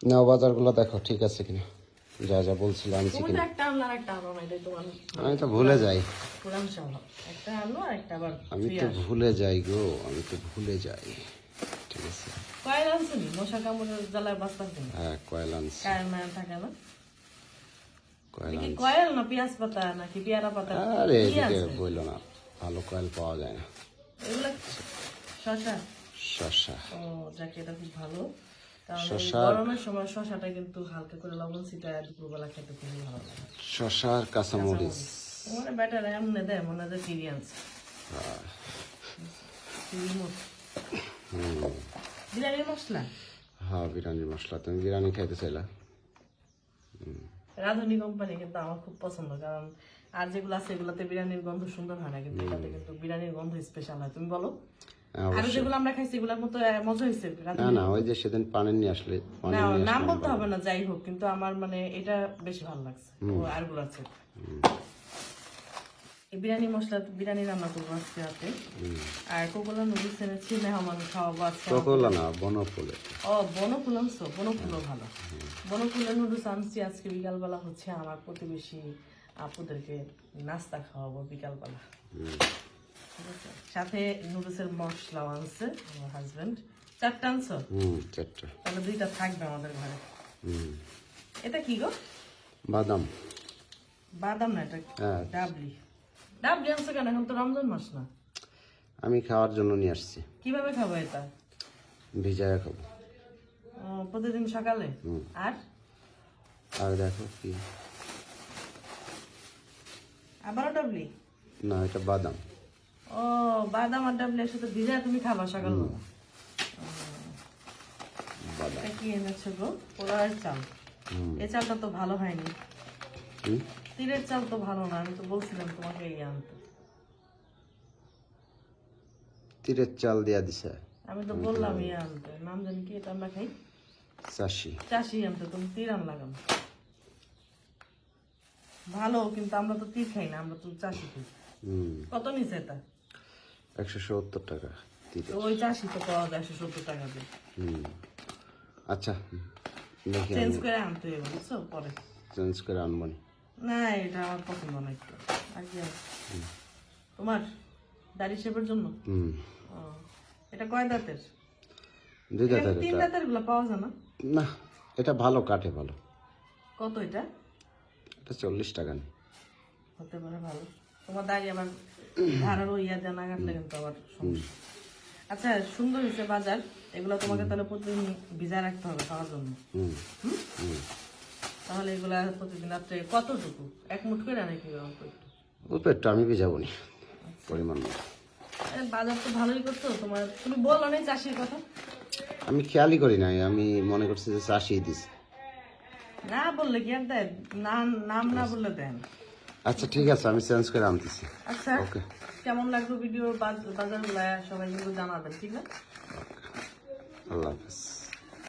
নাও বাজারগুলো দেখো ঠিক আছে কিনা? যা যা বলছিলাম আনছি কিনা আমি তো ভুলে যাই। আমি তো ভুলে যাই গো আমি তো ভুলে যাই। ঠিক আছে। কয়েল আনছিনি মশা কামড়ের জ্বালায় বাঁচতাম হ্যাঁ কয়েল আনছি। কায়েল থাকে না? কয়েল পেঁয়াজ পাতা নাকি পেয়ারা পাতা? আরে কি এদিকে বলল না ভালো কয়েল পাওয়া যায় না। এগুলো শশা ও যাকে এটা খুব ভালো। গরমের সময় শশাটা কিন্তু হালকা করে লবণ ছিটায় দুপুরবেলা খেতে খুবই ভালো লাগে। শসা আর কাঁচামরিচ। তোমার ব্যাটার এমনি দেয় মনে হয় সিরিয়ান্স বিরিয়ানি মশলা? হ্যাঁ মশলা। তুমি বিরিয়ানি খাইতে চাইলা? রাঁধুনি কোম্পানি কিন্তু আমার খুব পছন্দ কারণ আর যেগুলো আছে এগুলোতে বিরিয়ানির গন্ধ সুন্দর হয় না কিন্তু এটাতে কিন্তু বিরিয়ানির গন্ধ স্পেশাল হয়। তুমি বলো। আর যেগুলো আমরা খাইছি এগুলোর মতো মজা হয়েছে না না ওই যে সেদিন পানি নিয়ে আসলে পানি না নিয়ে নাম বলতে হবে না যাই হোক কিন্তু আমার মানে এটা বেশি ভালো লাগছে। ও আরগুলো আছে। বিরিয়ানি মশলা বিরিয়ানি রান্না করব আজকে রাতে। আর কোকোলা নুডলস এনেছি মেহমান খাওয়াবো আজকে না বনফুলে ও বনফুল আনছো? বনফুলও ভালো। বনফুলের নুডলস আনছি আজকে বিকালবেলা হচ্ছে আমার প্রতিবেশী আপুদেরকে নাস্তা খাওয়াবো বিকালবেলা। ঠিক আছে? সাথে নুডলসের মশলাও আনছে আমার হাজবেন্ড চারটা আনছো? হুম চারটা। তাহলে দুইটা থাকবে আমাদের ঘরে। হুম। এটা কি গো? বাদাম। বাদাম না এটা? হ্যাঁ। ডাবলি। ডাবলি আনছো কেন? এখন তো রমজান মাস না। আমি খাওয়ার জন্য নিয়ে আসছি। কীভাবে খাব এটা? ভিজায় খাব। প্রতিদিন সকালে? আর? আর দেখো কি। আবারও ডাবলি? না এটা বাদাম। ও বাদাম আর ডাবলি একসাথে ভিজা তুমি খাবা সকালবেলা? এটা কি এনেছো গো? পোলাওয়ের চাল। এই চালটা তো ভালো হয়নি। তীরের চাল তো ভালো না আমি তো বলছিলাম তোমাকে এই আনতে। তীরের চাল দিয়া দিছে। আমি তো বললাম এই আনতে। নাম জানি কি এটা আমরা খাই? চাষি। চাষি আনতে তুমি তীর আন লাগাম ভালো কিন্তু আমরা তো তীর খাই না আমরা তো চাষি খাই। কত নিছে এটা? একশো সত্তর টাকা ওই চাষি তো পাওয়া যায় একশো সত্তর টাকা দিয়ে। হুম। আচ্ছা দেখি চেঞ্জ করে আনতে হবে বুঝছ? পরে। চেঞ্জ করে আনবনি না। এটা আমার পছন্দ না একটু। আছে? তোমার? দাড়ি শেপের জন্য? হুম। এটা কয় দাঁতের? দুই দাঁতের তিন দাঁতেরগুলো পাওয়া যায় না? না এটা ভালো কাটে ভালো। কত এটা? এটা চল্লিশ টাকা নেই হতে পারে ভালো। তোমার দাড়ি আবার ধারার ইয়া দেওয়া না কাটলে কিন্তু আবার সমস্যা। আচ্ছা সুন্দর হয়েছে বাজার। এগুলো তোমাকে তাহলে প্রতিদিন ভিজা রাখতে হবে খাওয়ার জন্য। তাহলে এগুলা প্রতিদিন রাত্রে কতটুকু? এক মুঠ করে নাকি একটু অল্প একটু আমি ভিজাবো নি পরিমাণ মতো। বাজার তো ভালোই করতো তোমার তুমি বলল না চাষির কথা। আমি খেয়ালই করি নাই আমি মনে করছি যে চাষি দিস না বললে কি আর দেয় নাম নাম না বললে দেন। আচ্ছা ঠিক আছে আমি চেঞ্জ করে আনতেছি। আচ্ছা ওকে কেমন লাগল ভিডিও বাজার সবাই কিন্তু জানাবেন ঠিক আছে? আল্লাহ হাফেজ।